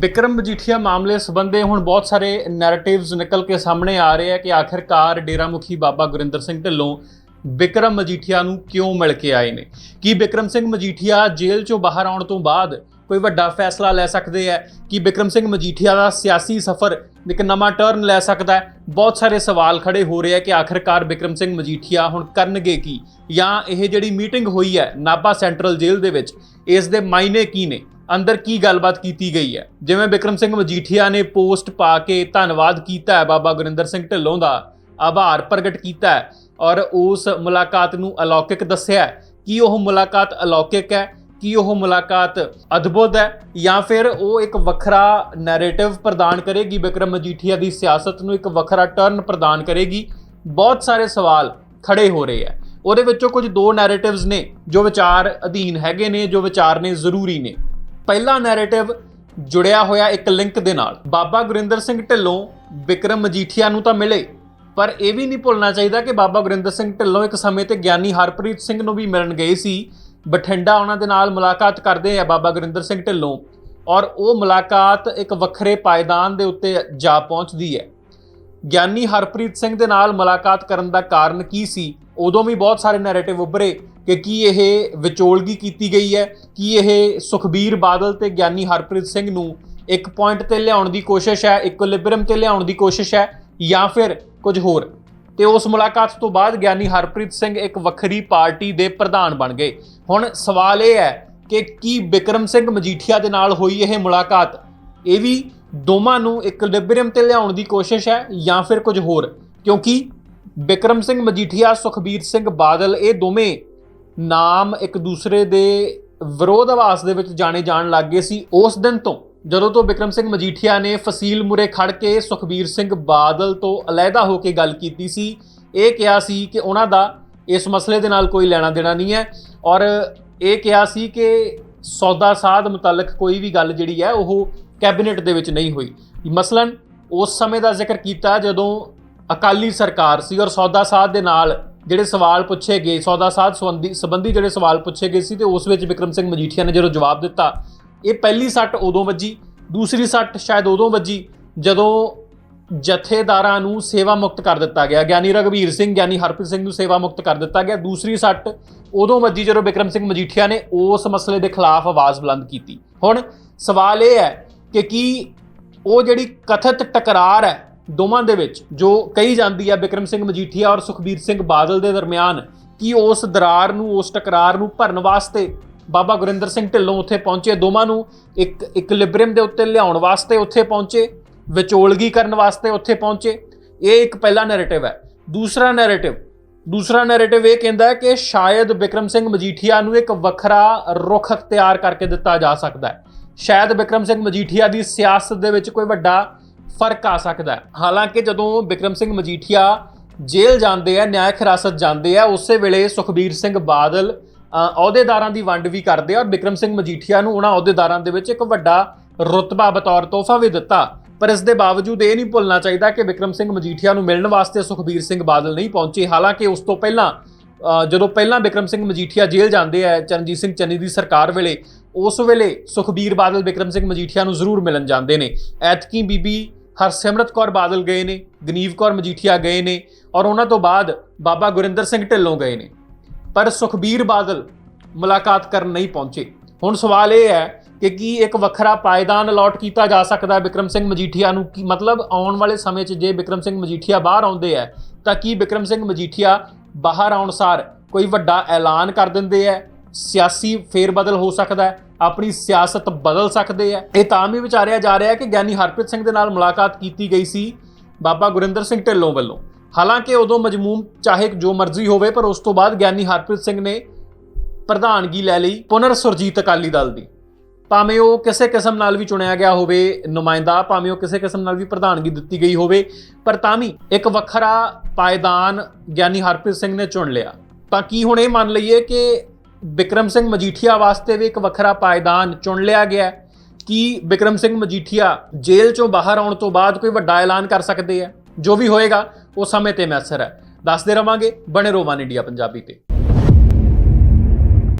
ਵਿਕਰਮ ਮਜੀਠੀਆ ਮਾਮਲੇ ਸੰਬੰਧੇ ਹੁਣ ਬਹੁਤ ਸਾਰੇ ਨੈਰੇਟਿਵਸ ਨਿਕਲ ਕੇ ਸਾਹਮਣੇ ਆ ਰਹੇ ਆ ਕਿ ਆਖਿਰਕਾਰ ਡੇਰਾ ਮੁਖੀ ਬਾਬਾ ਗੁਰਿੰਦਰ ਸਿੰਘ ਢਿੱਲੋਂ ਵਿਕਰਮ ਮਜੀਠੀਆ ਨੂੰ ਕਿਉਂ ਮਿਲ ਕੇ ਆਏ ਨੇ? ਕੀ ਵਿਕਰਮ ਸਿੰਘ ਮਜੀਠੀਆ ਜੇਲ੍ਹ ਚੋਂ ਬਾਹਰ ਆਉਣ ਤੋਂ ਬਾਅਦ ਕੋਈ ਵੱਡਾ ਫੈਸਲਾ ਲੈ ਸਕਦੇ ਹੈ ਕਿ ਵਿਕਰਮ ਸਿੰਘ ਮਜੀਠੀਆ ਦਾ ਸਿਆਸੀ ਸਫ਼ਰ ਇੱਕ ਨਵਾਂ ਟਰਨ ਲੈ ਸਕਦਾ ਹੈ? ਬਹੁਤ ਸਾਰੇ ਸਵਾਲ ਖੜੇ ਹੋ ਰਹੇ ਆ ਕਿ ਆਖਿਰਕਾਰ ਵਿਕਰਮ ਸਿੰਘ ਮਜੀਠੀਆ ਹੁਣ ਕਰਨਗੇ ਕੀ? ਜਾਂ ਇਹ ਜਿਹੜੀ ਮੀਟਿੰਗ ਹੋਈ ਹੈ ਨਾਭਾ ਸੈਂਟਰਲ ਜੇਲ੍ਹ ਦੇ ਵਿੱਚ, ਇਸ ਦੇ ਮਾਇਨੇ ਕੀ ਨੇ? ਅੰਦਰ ਕੀ ਗੱਲਬਾਤ ਕੀਤੀ ਗਈ ਹੈ? ਜਿਵੇਂ ਵਿਕਰਮ ਸਿੰਘ ਮਜੀਠੀਆ ਨੇ ਪੋਸਟ ਪਾ ਕੇ ਧੰਨਵਾਦ ਕੀਤਾ ਹੈ, ਬਾਬਾ ਗੁਰਿੰਦਰ ਸਿੰਘ ਢਿੱਲੋਂ ਦਾ ਆਭਾਰ ਪ੍ਰਗਟ ਕੀਤਾ ਹੈ ਔਰ ਉਸ ਮੁਲਾਕਾਤ ਨੂੰ ਅਲੌਕਿਕ ਦੱਸਿਆ ਹੈ। ਕੀ ਉਹ ਮੁਲਾਕਾਤ ਅਲੌਕਿਕ ਹੈ? ਕੀ ਉਹ ਮੁਲਾਕਾਤ ਅਦਭੁਤ ਹੈ? ਜਾਂ ਫਿਰ ਉਹ ਇੱਕ ਵੱਖਰਾ ਨੈਰੇਟਿਵ ਪ੍ਰਦਾਨ ਕਰੇਗੀ? ਵਿਕਰਮ ਮਜੀਠੀਆ ਦੀ ਸਿਆਸਤ ਨੂੰ ਇੱਕ ਵੱਖਰਾ ਟਰਨ ਪ੍ਰਦਾਨ ਕਰੇਗੀ? ਬਹੁਤ ਸਾਰੇ ਸਵਾਲ ਖੜੇ ਹੋ ਰਹੇ ਆ ਉਹਦੇ ਵਿੱਚੋਂ ਕੁਝ ਦੋ ਨੈਰੇਟਿਵਸ ਨੇ ਜੋ ਵਿਚਾਰ ਅਧੀਨ ਹੈਗੇ ਨੇ, ਜੋ ਵਿਚਾਰ ਨੇ ਜ਼ਰੂਰੀ ਨੇ। ਪਹਿਲਾ ਨੈਰੇਟਿਵ ਜੁੜਿਆ ਹੋਇਆ ਇੱਕ ਲਿੰਕ ਦੇ ਨਾਲ। ਬਾਬਾ ਗੁਰਿੰਦਰ ਸਿੰਘ ਢਿੱਲੋਂ ਵਿਕਰਮ ਮਜੀਠੀਆ ਨੂੰ ਤਾਂ ਮਿਲੇ, ਪਰ ਇਹ ਵੀ ਨਹੀਂ ਭੁੱਲਣਾ ਚਾਹੀਦਾ ਕਿ ਬਾਬਾ ਗੁਰਿੰਦਰ ਸਿੰਘ ਢਿੱਲੋਂ ਇੱਕ ਸਮੇਂ ਤੇ ਗਿਆਨੀ ਹਰਪ੍ਰੀਤ ਸਿੰਘ ਨੂੰ ਵੀ ਮਿਲਣ ਗਏ ਸੀ। ਬਠਿੰਡਾ ਉਹਨਾਂ ਦੇ ਨਾਲ ਮੁਲਾਕਾਤ ਕਰਦੇ ਆ ਬਾਬਾ ਗੁਰਿੰਦਰ ਸਿੰਘ ਢਿੱਲੋਂ ਔਰ ਉਹ ਮੁਲਾਕਾਤ ਇੱਕ ਵੱਖਰੇ ਪਾਇਦਾਨ ਦੇ ਉੱਤੇ ਜਾ ਪਹੁੰਚਦੀ ਹੈ। ਗਿਆਨੀ ਹਰਪ੍ਰੀਤ ਸਿੰਘ ਦੇ ਨਾਲ ਮੁਲਾਕਾਤ ਕਰਨ ਦਾ ਕਾਰਨ ਕੀ ਸੀ? ਉਦੋਂ ਵੀ ਬਹੁਤ ਸਾਰੇ ਨੈਰੇਟਿਵ ਉੱਭਰੇ ਕਿ ਕੀ ਇਹ ਵਿਚੋਲਗੀ ਕੀਤੀ ਗਈ ਹੈ, ਕੀ ਇਹ ਸੁਖਬੀਰ ਬਾਦਲ ਤੇ ਗਿਆਨੀ ਹਰਪ੍ਰੀਤ ਸਿੰਘ ਨੂੰ ਇੱਕ ਪੁਆਇੰਟ ਤੇ ਲਿਆਉਣ ਦੀ ਕੋਸ਼ਿਸ਼ ਹੈ ਇਕੁਇਲਿਬ੍ਰੀਅਮ ਤੇ ਲਿਆਉਣ ਦੀ ਕੋਸ਼ਿਸ਼ ਹੈ ਜਾਂ ਫਿਰ ਕੁਝ ਹੋਰ? ਤੇ ਉਸ ਮੁਲਾਕਾਤ ਤੋਂ ਬਾਅਦ ਗਿਆਨੀ ਹਰਪ੍ਰੀਤ ਸਿੰਘ ਇੱਕ ਵੱਖਰੀ ਪਾਰਟੀ ਦੇ ਪ੍ਰਧਾਨ ਬਣ ਗਏ। ਹੁਣ ਸਵਾਲ ਇਹ ਹੈ ਕਿ ਕੀ ਵਿਕਰਮ ਸਿੰਘ ਮਜੀਠੀਆ ਦੇ ਨਾਲ ਹੋਈ ਇਹ ਮੁਲਾਕਾਤ? ਇਹ ਵੀ ਦੋਵਾਂ ਨੂੰ ਇਕੁਇਲਿਬ੍ਰੀਅਮ ਤੇ ਲਿਆਉਣ ਦੀ ਕੋਸ਼ਿਸ਼ ਹੈ ਜਾਂ ਫਿਰ ਕੁਝ ਹੋਰ, ਕਿਉਂਕਿ ਬਿਕਰਮ ਸਿੰਘ ਮਜੀਠੀਆ, ਸੁਖਬੀਰ ਸਿੰਘ ਬਾਦਲ ਇਹ ਦੋਵੇਂ ਨਾਮ ਇੱਕ ਦੂਸਰੇ ਦੇ ਵਿਰੋਧ ਆਵਾਸ ਦੇ ਵਿੱਚ ਜਾਣੇ ਜਾਣ ਲੱਗ ਗਏ ਸੀ। ਉਸ ਦਿਨ ਤੋਂ ਜਦੋਂ ਤੋਂ ਬਿਕਰਮ ਸਿੰਘ ਮਜੀਠੀਆ ਨੇ ਫਸੀਲ ਮੁਰੇ ਖੜ ਕੇ ਸੁਖਬੀਰ ਸਿੰਘ ਬਾਦਲ ਤੋਂ ਅਲੱਗਾ ਹੋ ਕੇ ਗੱਲ ਕੀਤੀ ਸੀ, ਇਹ ਕਿਹਾ ਸੀ ਕਿ ਉਹਨਾਂ ਦਾ ਇਸ ਮਸਲੇ ਦੇ ਨਾਲ ਕੋਈ ਲੈਣਾ ਦੇਣਾ ਨਹੀਂ ਹੈ ਔਰ ਇਹ ਕਿਹਾ ਸੀ ਕਿ ਸੌਦਾ ਸਾਧ ਮੁਤਲਕ ਕੋਈ ਵੀ ਗੱਲ ਜਿਹੜੀ ਹੈ ਉਹ ਕੈਬਨਿਟ ਦੇ ਵਿੱਚ ਨਹੀਂ ਹੋਈ। ਮਸਲਨ, ਉਸ ਸਮੇਂ ਦਾ ਜ਼ਿਕਰ ਕੀਤਾ ਜਦੋਂ ਅਕਾਲੀ ਸਰਕਾਰ ਸੀ ਔਰ ਸੌਦਾ ਸਾਧ ਦੇ ਨਾਲ ਜਿਹੜੇ ਸਵਾਲ ਪੁੱਛੇ ਗਏ, ਸੌਦਾ ਸਾਧ ਸੰਬੰਧੀ ਸੰਬੰਧੀ ਜਿਹੜੇ ਸਵਾਲ ਪੁੱਛੇ ਗਏ ਸੀ ਤੇ ਉਸ ਵਿੱਚ ਵਿਕਰਮ ਸਿੰਘ ਮਜੀਠੀਆ ਨੇ ਜਦੋਂ ਜਵਾਬ ਦਿੱਤਾ, ਇਹ ਪਹਿਲੀ ਸੱਟ ਉਦੋਂ ਵੱਜੀ, ਦੂਸਰੀ ਸੱਟ ਸ਼ਾਇਦ ਉਦੋਂ ਵੱਜੀ ਜਦੋਂ ਜਥੇਦਾਰਾਂ ਨੂੰ ਸੇਵਾ ਮੁਕਤ ਕਰ ਦਿੱਤਾ ਗਿਆ। ਗਿਆਨੀ ਰਗਵੀਰ ਸਿੰਘ, ਗਿਆਨੀ ਹਰਪ੍ਰੀਤ ਸਿੰਘ ਨੂੰ ਸੇਵਾ ਮੁਕਤ ਕਰ ਦਿੱਤਾ ਗਿਆ। ਦੂਸਰੀ ਸੱਟ ਉਦੋਂ ਵੱਜੀ ਜਦੋਂ ਵਿਕਰਮ ਸਿੰਘ ਮਜੀਠੀਆ ਨੇ ਉਸ ਮਸਲੇ ਦੇ ਖਿਲਾਫ ਆਵਾਜ਼ ਬੁਲੰਦ ਕੀਤੀ। ਹੁਣ ਸਵਾਲ ਇਹ ਹੈ ਕਿ ਕੀ ਉਹ ਜਿਹੜੀ ਕਥਿਤ ਟਕਰਾਰ ਹੈ ਦੋਵਾਂ ਦੇ ਵਿੱਚ, ਜੋ ਕਹੀ ਜਾਂਦੀ ਹੈ ਬਿਕਰਮ ਸਿੰਘ ਮਜੀਠੀਆ ਔਰ ਸੁਖਬੀਰ ਸਿੰਘ ਬਾਦਲ ਦੇ ਦਰਮਿਆਨ, ਕੀ ਉਸ ਦਰਾਰ ਨੂੰ, ਉਸ ਟਕਰਾਰ ਨੂੰ ਭਰਨ ਵਾਸਤੇ ਬਾਬਾ ਗੁਰਿੰਦਰ ਸਿੰਘ ਢਿੱਲੋਂ ਉੱਥੇ ਪਹੁੰਚੇ। ਦੋਵਾਂ ਨੂੰ ਇੱਕ ਇਕਲਿਬ੍ਰੀਅਮ ਦੇ ਉੱਤੇ ਲਿਆਉਣ ਵਾਸਤੇ ਉੱਥੇ ਪਹੁੰਚੇ, ਵਿਚੋਲਗੀ ਕਰਨ ਵਾਸਤੇ ਉੱਥੇ ਪਹੁੰਚੇ। ਇਹ ਇੱਕ ਪਹਿਲਾ ਨੈਰੇਟਿਵ ਹੈ। ਦੂਸਰਾ ਨੈਰੇਟਿਵ ਦੂਸਰਾ ਨੈਰੇਟਿਵ ਇਹ ਕਹਿੰਦਾ ਹੈ ਕਿ ਸ਼ਾਇਦ ਵਿਕਰਮ ਸਿੰਘ ਮਜੀਠੀਆ ਨੂੰ ਇੱਕ ਵੱਖਰਾ ਰੁਖ ਅਖਤਿਆਰ ਕਰਕੇ ਦਿੱਤਾ ਜਾ ਸਕਦਾ ਹੈ। ਸ਼ਾਇਦ ਵਿਕਰਮ ਸਿੰਘ ਮਜੀਠੀਆ ਦੀ ਸਿਆਸਤ ਦੇ ਵਿੱਚ ਕੋਈ ਵੱਡਾ ਫ਼ਰਕ ਆ ਸਕਦਾ ਹੈ। ਹਾਲਾਂਕਿ ਜਦੋਂ ਵਿਕਰਮ ਸਿੰਘ ਮਜੀਠੀਆ ਜੇਲ੍ਹ ਜਾਂਦੇ ਆ, ਨਿਆਇਕ ਹਿਰਾਸਤ ਜਾਂਦੇ ਆ, ਉਸੇ ਵੇਲੇ ਸੁਖਬੀਰ ਸਿੰਘ ਬਾਦਲ ਅਹੁਦੇਦਾਰਾਂ ਦੀ ਵੰਡ ਵੀ ਕਰਦੇ ਆ ਔਰ ਵਿਕਰਮ ਸਿੰਘ ਮਜੀਠੀਆ ਨੂੰ ਉਹਨਾਂ ਅਹੁਦੇਦਾਰਾਂ ਦੇ ਵਿੱਚ ਇੱਕ ਵੱਡਾ ਰੁਤਬਾ ਬਤੌਰ ਤੋਹਫਾ ਵੀ ਦਿੱਤਾ। ਪਰ ਇਸ ਦੇ ਬਾਵਜੂਦ ਇਹ ਨਹੀਂ ਭੁੱਲਣਾ ਚਾਹੀਦਾ ਕਿ ਵਿਕਰਮ ਸਿੰਘ ਮਜੀਠੀਆ ਨੂੰ ਮਿਲਣ ਵਾਸਤੇ ਸੁਖਬੀਰ ਸਿੰਘ ਬਾਦਲ ਨਹੀਂ ਪਹੁੰਚੇ। ਹਾਲਾਂਕਿ ਉਸ ਤੋਂ ਪਹਿਲਾਂ ਜਦੋਂ ਪਹਿਲਾਂ ਵਿਕਰਮ ਸਿੰਘ ਮਜੀਠੀਆ ਜੇਲ੍ਹ ਜਾਂਦੇ ਆ, ਚਰਨਜੀਤ ਸਿੰਘ ਚੰਨੀ ਦੀ ਸਰਕਾਰ ਵੇਲੇ, ਉਸ ਵੇਲੇ ਸੁਖਬੀਰ ਬਾਦਲ, ਵਿਕਰਮ ਸਿੰਘ ਮਜੀਠੀਆ ਨੂੰ ਜ਼ਰੂਰ ਮਿਲਣ ਜਾਂਦੇ ਨੇ। ਐਤਕੀ ਬੀਬੀ ਹਰਸਿਮਰਤ ਕੌਰ ਬਾਦਲ ਗਏ ਨੇ, ਗਨੀਵ ਕੌਰ ਮਜੀਠੀਆ ਗਏ ਨੇ ਔਰ ਉਹਨਾਂ ਤੋਂ ਬਾਅਦ ਬਾਬਾ ਗੁਰਿੰਦਰ ਸਿੰਘ ਢਿੱਲੋਂ ਗਏ ਨੇ। ਪਰ ਸੁਖਬੀਰ ਬਾਦਲ ਮੁਲਾਕਾਤ ਕਰਨ ਨਹੀਂ ਪਹੁੰਚੇ। ਹੁਣ ਸਵਾਲ ਇਹ ਹੈ ਕਿ ਕੀ ਇੱਕ ਵੱਖਰਾ ਪਾਇਦਾਨ ਅਲਾਟ ਕੀਤਾ ਜਾ ਸਕਦਾ ਹੈ ਵਿਕਰਮ ਸਿੰਘ ਮਜੀਠੀਆ ਨੂੰ? ਕੀ ਮਤਲਬ ਆਉਣ ਵਾਲੇ ਸਮੇਂ 'ਚ ਜੇ ਵਿਕਰਮ ਸਿੰਘ ਮਜੀਠੀਆ ਬਾਹਰ ਆਉਂਦੇ ਆ, ਤਾਂ ਕੀ ਵਿਕਰਮ ਸਿੰਘ ਮਜੀਠੀਆ ਬਾਹਰ ਆਉਣ ਸਾਰ ਕੋਈ ਵੱਡਾ ਐਲਾਨ ਕਰ ਦਿੰਦੇ ਆ ਸਿਆਸੀ ਫੇਰਬਦਲ ਹੋ ਸਕਦਾ ਹੈ ਆਪਣੀ ਸਿਆਸਤ ਬਦਲ ਸਕਦੇ ਆ ਇਹ ਤਾਂ ਵੀ ਵਿਚਾਰਿਆ ਜਾ ਰਿਹਾ ਹੈ ਕਿ ਗਿਆਨੀ ਹਰਪ੍ਰੀਤ ਸਿੰਘ ਦੇ ਨਾਲ ਮੁਲਾਕਾਤ ਕੀਤੀ ਗਈ ਸੀ ਬਾਬਾ ਗੁਰਿੰਦਰ ਸਿੰਘ ਢਿੱਲੋਂ ਵੱਲੋਂ। ਹਾਲਾਂਕਿ ਉਦੋਂ ਮਜਮੂਮ ਚਾਹੇ ਜੋ ਮਰਜ਼ੀ ਹੋਵੇ, ਪਰ ਉਸ ਤੋਂ ਬਾਅਦ ਗਿਆਨੀ ਹਰਪ੍ਰੀਤ ਸਿੰਘ ਨੇ ਪ੍ਰਧਾਨਗੀ ਲੈ ਲਈ ਪੁਨਰ ਸੁਰਜੀਤ ਅਕਾਲੀ ਦਲ ਦੀ। ਭਾਵੇਂ ਉਹ ਕਿਸੇ ਕਿਸਮ ਨਾਲ ਵੀ ਚੁਣਿਆ ਗਿਆ ਹੋਵੇ, ਨੁਮਾਇੰਦਾ ਭਾਵੇਂ ਉਹ ਕਿਸੇ ਕਿਸਮ ਨਾਲ ਵੀ ਪ੍ਰਧਾਨਗੀ ਦਿੱਤੀ ਗਈ ਹੋਵੇ, ਪਰ ਤਾਂ ਵੀ ਇੱਕ ਵੱਖਰਾ ਪਾਇਦਾਨ ਗਿਆਨੀ ਹਰਪ੍ਰੀਤ ਸਿੰਘ ਨੇ ਚੁਣ ਲਿਆ। ਤਾਂ ਕੀ ਹੁਣ ਇਹ ਮੰਨ ਲਈਏ ਕਿ ਵਿਕਰਮ ਸਿੰਘ ਮਜੀਠੀਆ ਵਾਸਤੇ ਵੀ ਇੱਕ ਵੱਖਰਾ ਪਾਇਦਾਨ ਚੁਣ ਲਿਆ ਗਿਆ ਹੈ? ਕੀ ਵਿਕਰਮ ਸਿੰਘ ਮਜੀਠੀਆ ਜੇਲ੍ਹ ਚੋਂ ਬਾਹਰ ਆਉਣ ਤੋਂ ਬਾਅਦ ਕੋਈ ਵੱਡਾ ਐਲਾਨ ਕਰ ਸਕਦੇ ਆ ਜੋ ਵੀ ਹੋਏਗਾ, ਉਹ ਸਮੇਂ ਤੇ ਮੈਸਰ ਹੈ। ਦੱਸਦੇ ਰਵਾਂਗੇ ਬਣੇ ਰੋਵਾਨ ਇੰਡੀਆ ਪੰਜਾਬੀ ਤੇ।